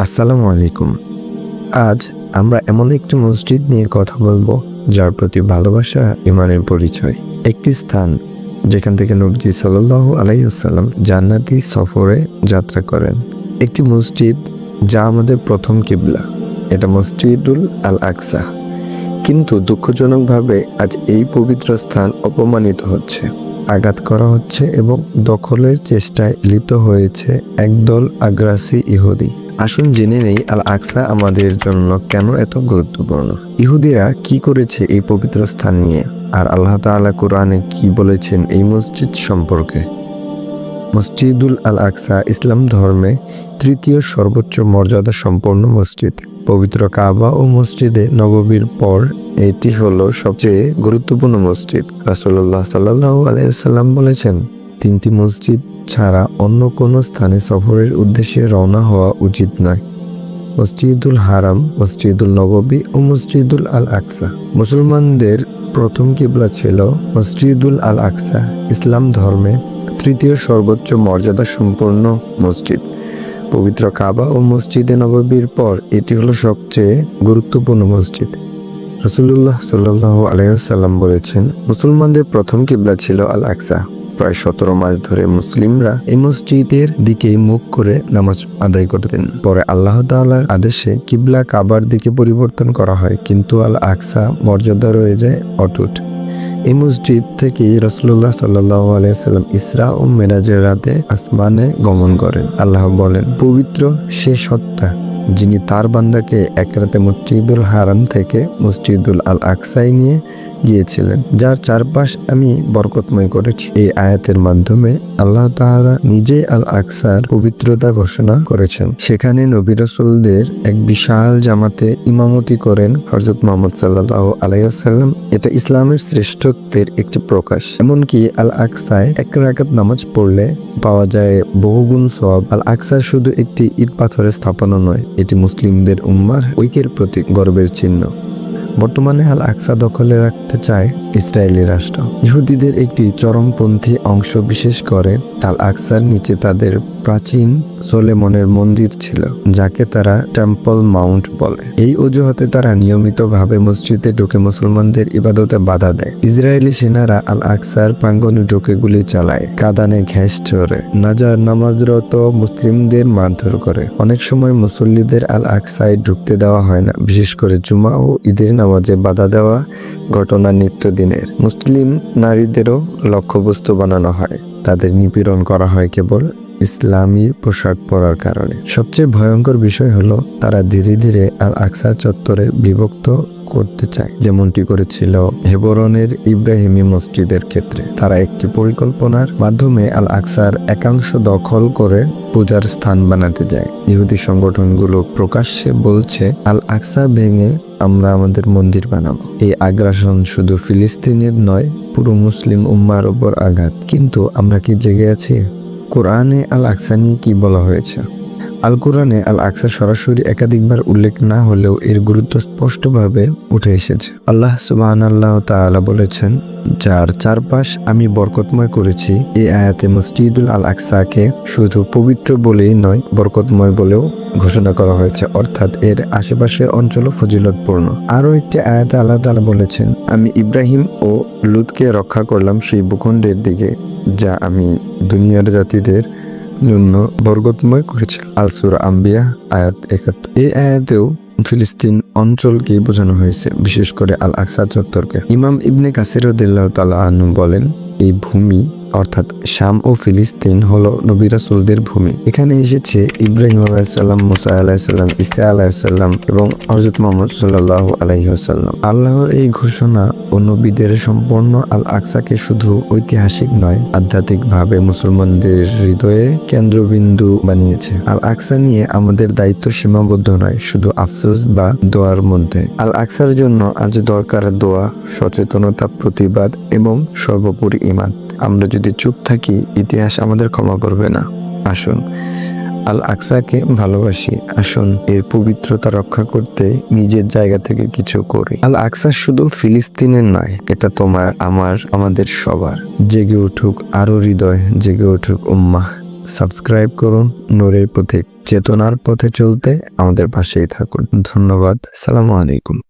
আসসালামু আলাইকুম। আজ আমরা এমন একটি মসজিদ নিয়ে কথা বলব, যার প্রতি ভালোবাসা, ইমানের পরিচয়। একটি স্থান যেখান থেকে নবজি সাল্লাহ আলাইসাল্লাম জান্নাতি সফরে যাত্রা করেন। একটি মসজিদ যা আমাদের প্রথম কিবলা। এটা মসজিদুল আল আকসা কিন্তু দুঃখজনকভাবে আজ এই পবিত্র স্থান অপমানিত হচ্ছে। আঘাত করা হচ্ছে এবং দখলের চেষ্টায় লিপ্ত হয়েছে একদল আগ্রাসী ইহুদি। আসুন জেনে নেই আল আকসা আমাদের জন্য কেন এত গুরুত্বপূর্ণ। ইহুদিরা কি করেছে এই পবিত্র স্থান নিয়ে? আর আল্লাহ তাআলা কোরআনে কি বলেছেন এই মসজিদ সম্পর্কে? মসজিদুল আল আকসা ইসলাম ধর্মে তৃতীয় সর্বোচ্চ মর্যাদা সম্পন্ন মসজিদ। পবিত্র কাবা ও মসজিদে নববীর পর এটি হলো সবচেয়ে গুরুত্বপূর্ণ মসজিদ। রাসুল্লাহ সাল্লাহ আলাইসাল্লাম বলেছেন, তিনটি মসজিদ ছাড়া অন্য কোনো স্থানে সফরের উদ্দেশ্যে রওনা হওয়া উচিত নয়। মসজিদুল হারাম, মসজিদুল নববী ও মসজিদুল আল আকসা। মুসলমানদের প্রথম কিবলা ছিল মসজিদুল আল আকসা, ইসলাম ধর্মে তৃতীয় সর্বোচ্চ মর্যাদা সম্পন্ন মসজিদ। পবিত্র কাবা ও মসজিদে নববীর পর এটি হলো সবচেয়ে গুরুত্বপূর্ণ মসজিদ। রসুল্লাহ সাল্লাহ আলাইসাল্লাম বলেছেন, মুসলমানদের প্রথম কিবলা ছিল আল আকসা। প্রায় সতেরো মাস ধরে মুসলিমরা এই মসজিদের দিকেই মুখ করে নামাজ আদায় করতেন। পরে আল্লাহ তাআলার আদেশে কিবলা কাবার দিকে পরিবর্তন করা হয়, কিন্তু আল আকসা মর্যাদা রয়ে যায় অটুট। এই মসজিদ থেকে রসুল্লাহ সাল্লাহ আলাইসাল্লাম ইসরা ও মেরাজের রাতে আসমানে গমন করেন। আল্লাহ বলেন, পবিত্র সে সত্তা যিনি তার বান্দাকে এক রাতে মসজিদুল হারাম থেকে মসজিদুল আল আকসাই নিয়ে গিয়েছিলেন, যার চারপাশ আমি বরকতময় করেছি। এই আয়াতের মাধ্যমে আল্লাহ তাআলা নিজে আল আকসার পবিত্রতা ঘোষণা করেছেন। সেখানে নবী রসুলদের এক বিশাল জামাতে ইমামতি করেন হজরত মোহাম্মদ সাল্লাহ আলাইসাল্লাম এটা ইসলামের শ্রেষ্ঠত্বের একটি প্রকাশ। এমনকি আল আকসায় এক রাকাত নামাজ পড়লে পাওয়া যায় বহুগুণ সব আল আকসা শুধু একটি ইট পাথরের স্থাপনা নয়, এটি মুসলিমদের উম্মার ঐক্যের প্রতীক গর্বের চিহ্ন। বর্তমানে আল আকসা দখলে রাখতে চায় ইসরায়েলি রাষ্ট্র। ইহুদিদের একটি চরমপন্থী অংশ বিশেষ করে আল আকসার নিচে তাদের প্রাচীন সোলেমনের মন্দির ছিল, যাকে তারা টেম্পল মাউন্ট বলে। এই অজুহাতে তারা নিয়মিতভাবে মসজিদে ঢুকে মুসলমানদের ইবাদতে বাধা দেয়। ইসরায়েলি সেনারা আল আকসার প্রাঙ্গনে ঢুকে গুলি চালায়, কাদানে ঘ্যাস চড়ে নাজার নামাজরত মুসলিমদের মারধর করে। অনেক সময় মুসল্লিদের আল আকসায় ঢুকতে দেওয়া হয় না, বিশেষ করে জুমা ও ঈদের নামাজে বাধা দেওয়া ঘটনা নিত্যদিনের। মুসলিম নারীদেরও লক্ষ্যবস্তু বানানো হয়। তাদের নিপীড়ন করা হয় কেবল ইসলামী পোশাক পরার কারণে। সবচেয়ে ভয়ঙ্কর বিষয় হলো, তারা ধীরে ধীরে আল আকসা চত্বরে বিভক্ত করতে চায়। যেমনটি করেছিল হেবরনের ইব্রাহিমী মসজিদের ক্ষেত্রে। তারা একটি পরিকল্পনার মাধ্যমে আল আকসার একাংশ দখল করে পূজার স্থান বানাতে যায়। ইহুদি সংগঠনগুলো প্রকাশ্যে বলছে আল আকসা ভেঙে আমরা আমাদের মন্দির বানাবো। এই আগ্রাসন শুধু ফিলিস্তিনের নয়, পুরো মুসলিম উম্মার ওপর আঘাত। কিন্তু আমরা কি জেগে আছি? কোরআনে আল আকসা নিয়ে কি বলা হয়েছে? আল কোরআনে আল আকসা সরাসরি একাধিকবার উল্লেখ না হলেও এর গুরুত্ব স্পষ্টভাবে উঠে এসেছে। আল্লাহ সুবাহান আল্লাহ তাআলা বলেছেন, যার চারপাশ আমি বরকতময় করেছি এই আয়াতে মসজিদুল আল আকসাকে শুধু পবিত্র বলেই নয়, বরকতময় বলেও ঘোষণা করা হয়েছে। অর্থাৎ এর আশেপাশের অঞ্চলও ফজিলতপূর্ণ। আরও একটি আয়াতে আল্লাহ তাআলা বলেছেন, আমি ইব্রাহিম ও লুতকে রক্ষা করলাম সেই ভূখণ্ডের দিকে। যা আমি দুনিয়ার জাতিদের জন্য বরগতময় করেছি। আলসুর আম্বিয়া, আয়াত একাত্তর। এই আয়াতেও ফিলিস্তিন অঞ্চলকে বোঝানো হয়েছে, বিশেষ করে আল আকসা চত্বরকে। ইমাম ইবনে কাসির আনু বলেন, এই ভূমি অর্থাৎ শাম ও ফিলিস্তিন হলো নবী রাসূলদের ভূমি। এখানে এসেছে ইব্রাহিম আলাইসাল্লাম মুসা আলাহিসাল্লাম ইসা আলাইসাল্লাম এবং হজরত মোহাম্মদ সাল্লাহ আলাইসাল্লাম আল্লাহর এই ঘোষণা ও নবীদের সম্পূর্ণ আল আকসাকে শুধু ঐতিহাসিক নয়, আধ্যাত্মিকভাবে মুসলমানদের হৃদয়ে কেন্দ্রবিন্দু বানিয়েছে। আল আকসা নিয়ে আমাদের দায়িত্ব সীমাবদ্ধ নয়, শুধু আফসোস বা দোয়ার মধ্যে। আল আকসার জন্য আজ দরকার দোয়া, সচেতনতা, প্রতিবাদ এবং সর্বোপরি ইমান আমরা যদি চুপ থাকি, ইতিহাস আমাদের ক্ষমা করবে না। আসুন আল আকসাকে ভালোবাসি। আসুন, এর পবিত্রতা রক্ষা করতে নিজের জায়গা থেকে কিছু করি। আল আকসা শুধু ফিলিস্তিনের নয়, এটা তোমার, আমার, আমাদের সবার। জেগে উঠুক আরও হৃদয়, জেগে উঠুক উম্মাহ। সাবস্ক্রাইব করুন নূরের পথে। চেতনার পথে চলতে আমাদের পাশেই থাকুন। ধন্যবাদ। সালামু আলাইকুম।